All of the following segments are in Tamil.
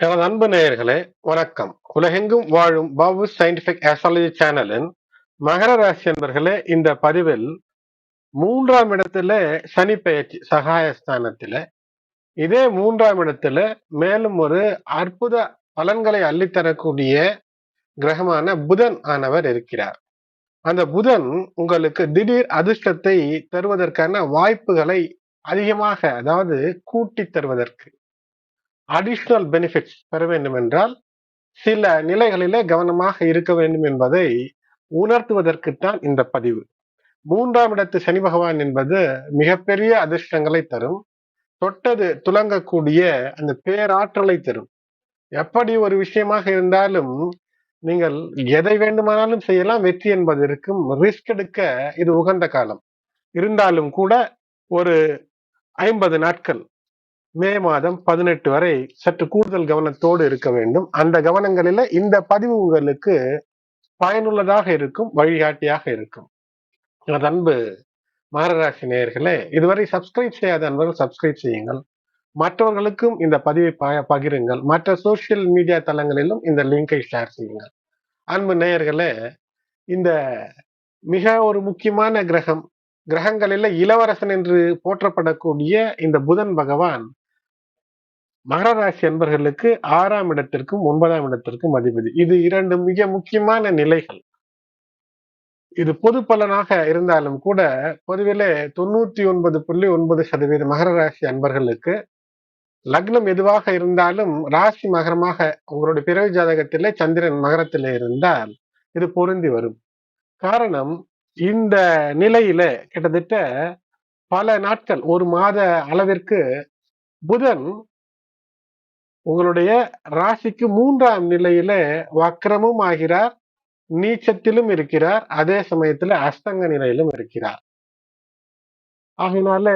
எனது அன்பு நேயர்களே வணக்கம். உலகெங்கும் வாழும் பாபு சயின்டிபிக் ஆஸ்ட்ராலஜி சேனலின் மகர ராசி என்பர்களே இந்த பதிவில் மூன்றாம் இடத்துல சனி பெயர்ச்சி சகாயஸ்தானத்துல இதே மூன்றாம் இடத்துல மேலும் ஒரு அற்புத பலன்களை அள்ளித்தரக்கூடிய கிரகமான புதன் ஆனவர் இருக்கிறார். அந்த புதன் உங்களுக்கு திடீர் அதிர்ஷ்டத்தை தருவதற்கான வாய்ப்புகளை அதிகமாக அதாவது கூட்டி தருவதற்கு அடிஷ்னல் பெனிஃபிட்ஸ் பெற வேண்டும் என்றால் சில நிலைகளிலே கவனமாக இருக்க வேண்டும் என்பதை உணர்த்துவதற்குத்தான் இந்த பதிவு. மூன்றாம் இடத்து சனி பகவான் என்பது மிகப்பெரிய அதிர்ஷ்டங்களை தரும். தொட்டது துலங்கக்கூடிய அந்த பேராற்றலை தரும். எப்படி ஒரு விஷயமாக இருந்தாலும் நீங்கள் எதை வேண்டுமானாலும் செய்யலாம். வெற்றி என்பது இருக்கும். ரிஸ்க் எடுக்க இது உகந்த காலம். இருந்தாலும் கூட ஒரு ஐம்பது நாட்கள் மே மாதம் பதினெட்டு வரை சற்று கூடுதல் கவனத்தோடு இருக்க வேண்டும். அந்த கவனங்களில இந்த பதிவு உங்களுக்கு பயனுள்ளதாக இருக்கும் வழிகாட்டியாக இருக்கும். எனது அன்பு மகராசி நேயர்களே இதுவரை சப்ஸ்கிரைப் செய்யாத அன்பர்கள் சப்ஸ்கிரைப் செய்யுங்கள். மற்றவர்களுக்கும் இந்த பதிவை பகிருங்கள். மற்ற சோசியல் மீடியா தளங்களிலும் இந்த லிங்கை ஷேர் செய்யுங்கள். அன்பு நேயர்களே இந்த மிக ஒரு முக்கியமான கிரகம் கிரகங்களில் இளவரசன் என்று போற்றப்படக்கூடிய இந்த புதன் பகவான் மகர ராசி என்பர்களுக்கு ஆறாம் இடத்திற்கும் ஒன்பதாம் இடத்திற்கும் அதிபதி. இது இரண்டு மிக முக்கியமான நிலைகள். இது பொது பலனாக இருந்தாலும் கூட பொதுவிலே தொண்ணூத்தி ஒன்பது புள்ளி ஒன்பது சதவீத மகர ராசி அன்பர்களுக்கு லக்னம் எதுவாக இருந்தாலும் ராசி மகரமாக உங்களுடைய பிறவி ஜாதகத்திலே சந்திரன் மகரத்திலே இருந்தால் இது பொருந்தி வரும். காரணம் இந்த நிலையில கிட்டத்தட்ட பல நாட்கள் ஒரு மாத அளவிற்கு புதன் உங்களுடைய ராசிக்கு மூன்றாம் நிலையில வக்கரமும் ஆகிறார் நீச்சத்திலும் இருக்கிறார் அதே சமயத்துல அஸ்தங்க நிலையிலும் இருக்கிறார். ஆகினால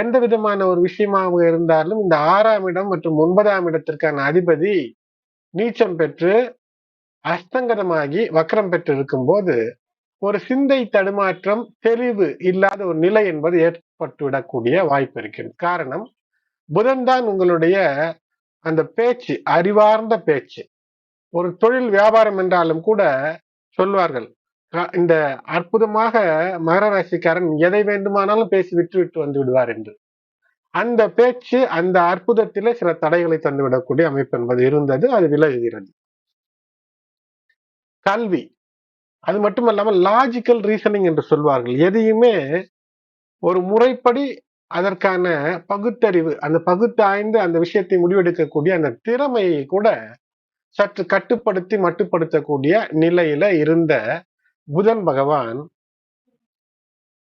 எந்த விதமான ஒரு விஷயமாக இருந்தாலும் இந்த ஆறாம் இடம் மற்றும் ஒன்பதாம் இடத்திற்கான அதிபதி நீச்சம் பெற்று அஸ்தங்கதமாகி வக்கரம் பெற்று இருக்கும்போது ஒரு சிந்தை தடுமாற்றம் தெளிவு இல்லாத ஒரு நிலை என்பது ஏற்பட்டுவிடக்கூடிய வாய்ப்பு இருக்கிறது. காரணம் புதன் தான் உங்களுடைய அந்த பேச்சு அறிவார்ந்த பேச்சு. ஒரு தொழில் வியாபாரம் என்றாலும் கூட சொல்வார்கள் இந்த அற்புதமாக மகர ராசிக்காரன் எதை வேண்டுமானாலும் பேசி விட்டு விட்டு வந்து விடுவார் என்று. அந்த பேச்சு அந்த அற்புதத்திலே சில தடைகளை தந்துவிடக்கூடிய அமைப்பு என்பது இருந்தது அது விலகுகிறது. கல்வி அது மட்டுமல்லாமல் லாஜிக்கல் ரீசனிங் என்று சொல்வார்கள். எதையுமே ஒரு முறைப்படி அதற்கான பகுத்தறிவு அந்த பகுத்தாய்ந்து அந்த விஷயத்தை முடிவெடுக்கக்கூடிய அந்த திறமையை கூட சற்று கட்டுப்படுத்தி மட்டுப்படுத்தக்கூடிய நிலையில இருந்த புதன் பகவான்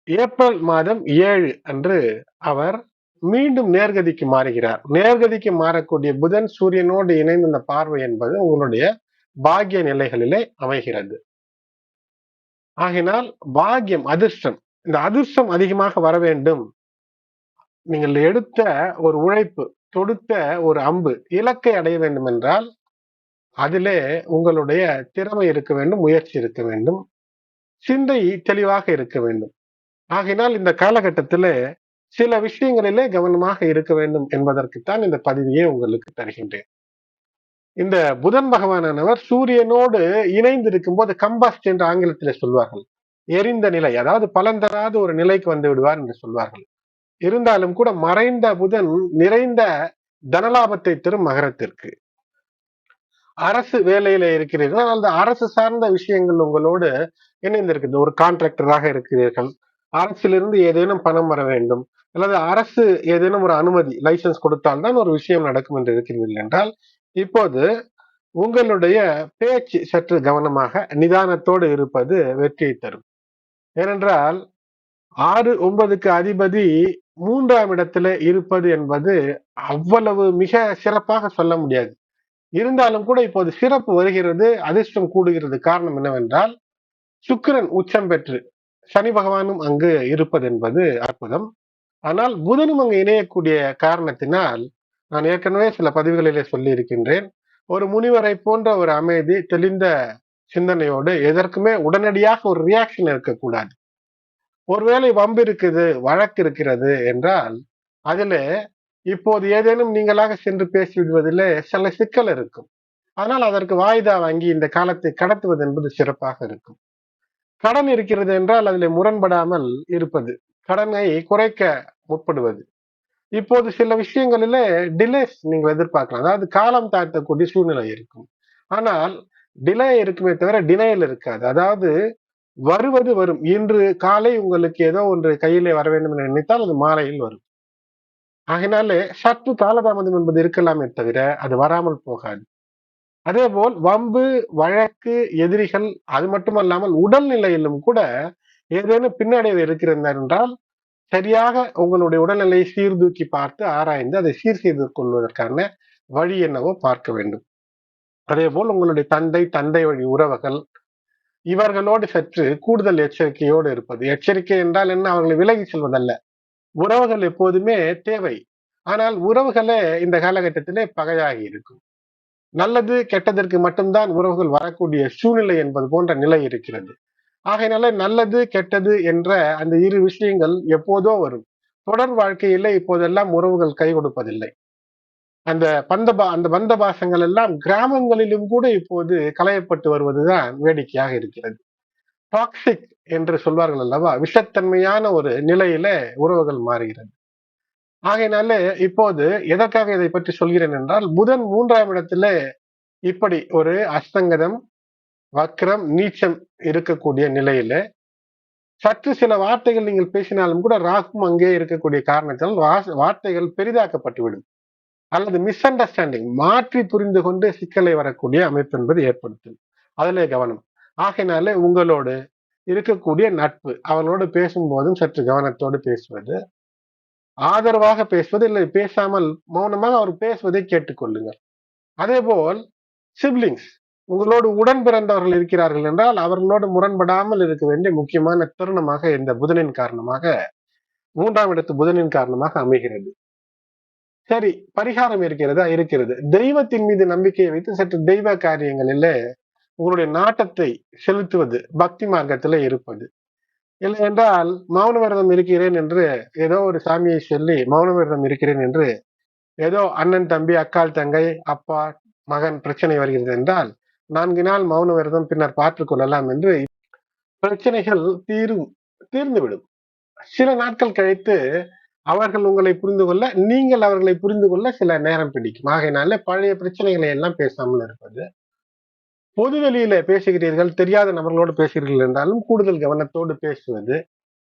ஏப்ரல் மாதம் ஏழு அன்று அவர் மீண்டும் நேர்கதிக்கு மாறுகிறார். நேர்கதிக்கு மாறக்கூடிய புதன் சூரியனோடு இணைந்த அந்த பார்வை என்பது உங்களுடைய பாகிய நிலைகளிலே அமைகிறது. ஆகினால் பாகியம் அதிர்ஷ்டம். இந்த அதிர்ஷ்டம் அதிகமாக வர வேண்டும். நீங்கள் எடுத்த ஒரு உழைப்பு தொடுத்த ஒரு அம்பு இலக்கை அடைய வேண்டும் என்றால் அதிலே உங்களுடைய திறமை இருக்க வேண்டும் முயற்சி இருக்க வேண்டும் சிந்தை தெளிவாக இருக்க வேண்டும். ஆகினால் இந்த காலகட்டத்திலே சில விஷயங்களிலே கவனமாக இருக்க வேண்டும் என்பதற்குத்தான் இந்த பதிவியை உங்களுக்கு தருகின்றேன். இந்த புதன் பகவானவர் சூரியனோடு இணைந்து இருக்கும்போது கம்பாஸ்ட் என்று ஆங்கிலத்திலே சொல்வார்கள். எரிந்த நிலை அதாவது பலன் தராத ஒரு நிலைக்கு வந்து விடுவார் என்று சொல்வார்கள். இருந்தாலும் கூட மறைந்த புதன் நிறைந்த தனலாபத்தை தரும் மகரத்திற்கு. அரசு வேலையில இருக்கிறீர்கள். அந்த அரசு சார்ந்த விஷயங்கள் உங்களோடு இணைந்திருக்குது ஒரு கான்ட்ராக்டராக இருக்கிறீர்கள். அரசிலிருந்து ஏதேனும் பணம் வர வேண்டும். அல்லது அரசு ஏதேனும் ஒரு அனுமதி லைசன்ஸ் கொடுத்தால்தான் ஒரு விஷயம் நடக்கும் என்று இருக்கிறீர்கள் என்றால் இப்போது உங்களுடைய பேச்சு சற்று கவனமாக நிதானத்தோடு இருப்பது வெற்றியை தரும். ஏனென்றால் ஆறு ஒன்பதுக்கு அதிபதி மூன்றாம் இடத்துல இருப்பது என்பது அவ்வளவு மிக சிறப்பாக சொல்ல முடியாது. இருந்தாலும் கூட இப்போது சிறப்பு வருகிறது அதிர்ஷ்டம் கூடுகிறது. காரணம் என்னவென்றால் சுக்கிரன் உச்சம் பெற்று சனி பகவானும் அங்கு இருப்பது என்பது அற்புதம். ஆனால் புதனும் அங்கு இணையக்கூடிய காரணத்தினால் நான் ஏற்கனவே சில பதிவுகளிலே சொல்லி இருக்கின்றேன் ஒரு முனிவரை போன்ற ஒரு அமைதி தெளிந்த சிந்தனையோடு எதற்குமே உடனடியாக ஒரு ரியாக்ஷன் இருக்கக்கூடாது. ஒருவேளை வம்பு இருக்குது வழக்கு இருக்கிறது என்றால் அதில் இப்போது ஏதேனும் நீங்களாக சென்று பேசிவிடுவதில் சில சிக்கல் இருக்கும். ஆனால் அதற்கு வாய்தா வாங்கி இந்த காலத்தை கடத்துவது என்பது சிறப்பாக இருக்கும். கடன் இருக்கிறது என்றால் அதில் முரண்படாமல் இருப்பது கடனை குறைக்க முற்படுவது. இப்போது சில விஷயங்களில டிலேஸ் நீங்கள் எதிர்பார்க்கலாம். அதாவது காலம் தாழ்த்தக்கூடிய சூழ்நிலை இருக்கும். ஆனால் டிலே இருக்குமே தவிர டினையில் இருக்காது. அதாவது வருவது வரும். இன்று காலை உங்களுக்கு ஏதோ ஒன்று கையிலே வர வேண்டும் என்று நினைத்தால் அது மாலையில் வரும். ஆகினாலே சற்று காலதாமதம் என்பது இருக்கலாமே தவிர அது வராமல் போகாது. அதே போல் வம்பு வழக்கு எதிரிகள் அது மட்டுமல்லாமல் உடல்நிலையிலும் கூட ஏதேனும் பின்னடைவு இருக்கிறது என்றால் சரியாக உங்களுடைய உடல்நிலையை சீர்தூக்கி பார்த்து ஆராய்ந்து அதை சீர் செய்து கொள்வதற்கான வழி என்னவோ பார்க்க வேண்டும். அதே போல் உங்களுடைய தந்தை தந்தை வழி உறவுகள் இவர்களோடு சற்று கூடுதல் எச்சரிக்கையோடு இருப்பது. எச்சரிக்கை என்றால் என்ன? அவர்களை விலகி செல்வதல்ல. உறவுகள் எப்போதுமே தேவை. ஆனால் உறவுகளே இந்த காலகட்டத்திலே பகையாகி இருக்கும். நல்லது கெட்டதற்கு மட்டும்தான் உறவுகள் வரக்கூடிய சூழ்நிலை என்பது போன்ற நிலை இருக்கிறது. ஆகையினால நல்லது கெட்டது என்ற அந்த இரு விஷயங்கள் எப்போதோ வரும். தொடர் வாழ்க்கையில இப்போதெல்லாம் உறவுகள் கை கொடுப்பதில்லை. அந்த பந்த அந்த பந்த பாசங்கள் எல்லாம் கிராமங்களிலும் கூட இப்போது களையப்பட்டு வருவதுதான் வேடிக்கையாக இருக்கிறது. டாக்ஸிக் என்று சொல்வார்கள் அல்லவா? விஷத்தன்மையான ஒரு நிலையில உறவுகள் மாறுகிறது. ஆகையினால இப்போது எதற்காக இதை பற்றி சொல்கிறேன் என்றால் புதன் மூன்றாம் இடத்துல இப்படி ஒரு அஸ்தங்கதம் வக்ரம் நீச்சம் இருக்கக்கூடிய நிலையில சற்று சில வார்த்தைகள் நீங்கள் பேசினாலும் கூட ராகும் அங்கே இருக்கக்கூடிய காரணத்தால் வார்த்தைகள் பெரிதாக்கப்பட்டுவிடும். அல்லது மிஸ் அண்டர்ஸ்டாண்டிங் மாற்றி புரிந்து கொண்டு சிக்கலை வரக்கூடிய அமைப்பு என்பது ஏற்படுத்தும். அதிலே கவனம். ஆகையினாலே உங்களோடு இருக்கக்கூடிய நட்பு அவர்களோடு பேசும்போதும் சற்று கவனத்தோடு பேசுவது ஆதரவாக பேசுவது இல்லை பேசாமல் மௌனமாக அவர் பேசுவதை கேட்டுக்கொள்ளுங்கள். அதே போல் சிப்ளிங்ஸ் உங்களோடு உடன் பிறந்தவர்கள் இருக்கிறார்கள் என்றால் அவர்களோடு முரண்படாமல் இருக்க வேண்டிய முக்கியமான தருணமாக இந்த புதனின் காரணமாக மூன்றாம் இடத்து புதனின் காரணமாக அமைகிறது. சரி பரிகாரம் இருக்கிறதா? இருக்கிறது. தெய்வத்தின் மீது நம்பிக்கையை வைத்து சற்று தெய்வ காரியங்களில் உங்களுடைய நாட்டத்தை செலுத்துவது பக்தி மார்க்கத்துல இருப்பது. இல்லை என்றால் மௌன விரதம் இருக்கிறேன் என்று ஏதோ ஒரு சாமியை சொல்லி மௌன விரதம் இருக்கிறேன் என்று ஏதோ அண்ணன் தம்பி அக்கால் தங்கை அப்பா மகன் பிரச்சனை வருகிறது என்றால் நான்கு நாள் மௌன விரதம் பின்னர் பார்த்துக் கொள்ளலாம் என்று பிரச்சனைகள் தீரும் தீர்ந்துவிடும். சில நாட்கள் கழித்து அவர்கள் உங்களை புரிந்து கொள்ள நீங்கள் அவர்களை புரிந்து கொள்ள சில நேரம் பிடிக்கும். ஆகையினால பழைய பிரச்சனைகளை எல்லாம் பேசாமல் இருப்பது. பொது வெளியில பேசுகிறீர்கள் தெரியாத நபர்களோடு பேசுகிறீர்கள் என்றாலும் கூடுதல் கவனத்தோடு பேசுவது.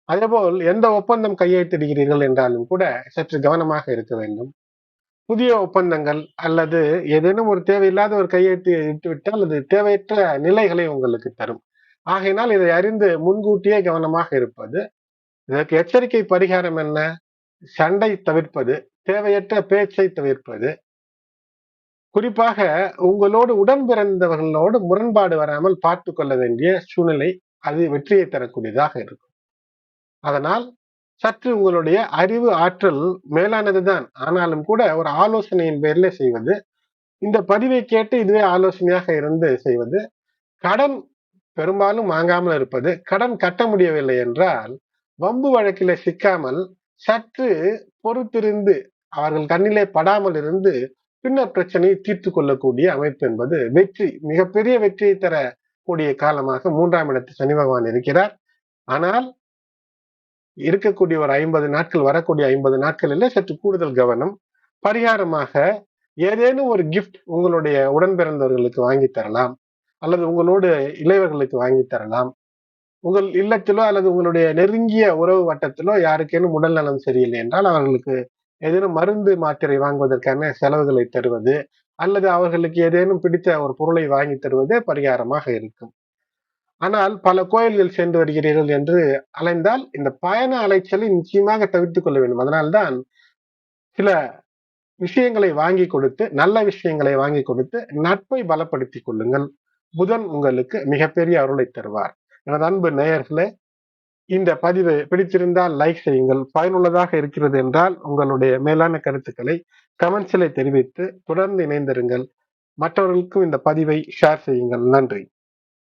அதேபோல் எந்த ஒப்பந்தம் கையெழுத்திடுகிறீர்கள் என்றாலும் கூட சற்று கவனமாக இருக்க வேண்டும். புதிய ஒப்பந்தங்கள் அல்லது ஏதேனும் ஒரு தேவையில்லாத ஒரு கையெழுத்து இட்டுவிட்டால் அது தேவையற்ற நிலைகளை உங்களுக்கு தரும். ஆகையினால் இதை அறிந்து முன்கூட்டியே கவனமாக இருப்பது. இதற்கு எச்சரிக்கை பரிகாரம் என்ன? சண்டை தவிர்ப்பது தேவையற்ற பேச்சை தவிர்ப்பது. குறிப்பாக உங்களோடு உடன் பிறந்தவர்களோடு முரண்பாடு வராமல் பார்த்து கொள்ள வேண்டிய சூழ்நிலை அது வெற்றியை தரக்கூடியதாக இருக்கும். அதனால் சற்று உங்களுடைய அறிவு ஆற்றல் மேலானதுதான் ஆனாலும் கூட ஒரு ஆலோசனையின் பேர்ல செய்வது இந்த பதிவை கேட்டு இதுவே ஆலோசனையாக இருந்து செய்வது கடன் பெரும்பாலும் வாங்காமல் இருப்பது கடன் கட்ட முடியவில்லை என்றால் வம்பு வழக்கில சிக்காமல் சற்று பொறுத்திருந்து அவர்கள் கண்ணிலே படாமல் இருந்து பின்னர் பிரச்சனையை தீர்த்து கொள்ளக்கூடிய அமைப்பு என்பது வெற்றி மிகப்பெரிய வெற்றியை தரக்கூடிய காலமாக மூன்றாம் இடத்து சனி பகவான் இருக்கிறார். ஆனால் இருக்கக்கூடிய ஒரு ஐம்பது நாட்கள் வரக்கூடிய ஐம்பது நாட்களில் சற்று கூடுதல் கவனம் பரிகாரமாக ஏதேனும் ஒரு கிஃப்ட் உங்களுடைய உடன் பிறந்தவர்களுக்கு வாங்கி தரலாம் அல்லது உங்களோடு இளைவர்களுக்கு வாங்கி தரலாம். உங்கள் இல்லத்திலோ அல்லது உங்களுடைய நெருங்கிய உறவு வட்டத்திலோ யாருக்கேனும் உடல் நலம் சரியில்லை என்றால் அவர்களுக்கு ஏதேனும் மருந்து மாத்திரை வாங்குவதற்கான செலவுகளை தருவது அல்லது அவர்களுக்கு ஏதேனும் பிடித்த ஒரு பொருளை வாங்கி தருவதே பரிகாரமாக இருக்கும். ஆனால் பல கோயில்கள் சென்று வருகிறீர்கள் என்று அலைந்தால் இந்த பயண அலைச்சலை நிச்சயமாக தவிர்த்து கொள்ள வேண்டும். அதனால்தான் சில விஷயங்களை வாங்கி கொடுத்து நல்ல விஷயங்களை வாங்கி கொடுத்து நட்பை பலப்படுத்திக் கொள்ளுங்கள். புதன் உங்களுக்கு மிகப்பெரிய அருளை தருவார். எனது அன்பு நேயர்களே இந்த பதிவு பிடித்திருந்தால் லைக் செய்யுங்கள். பயனுள்ளதாக இருக்கிறது என்றால் உங்களுடைய மேலான கருத்துக்களை கமெண்ட்ஸில் தெரிவித்து தொடர்ந்து இணைந்திருங்கள். மற்றவர்களுக்கும் இந்த பதிவை ஷேர் செய்யுங்கள். நன்றி.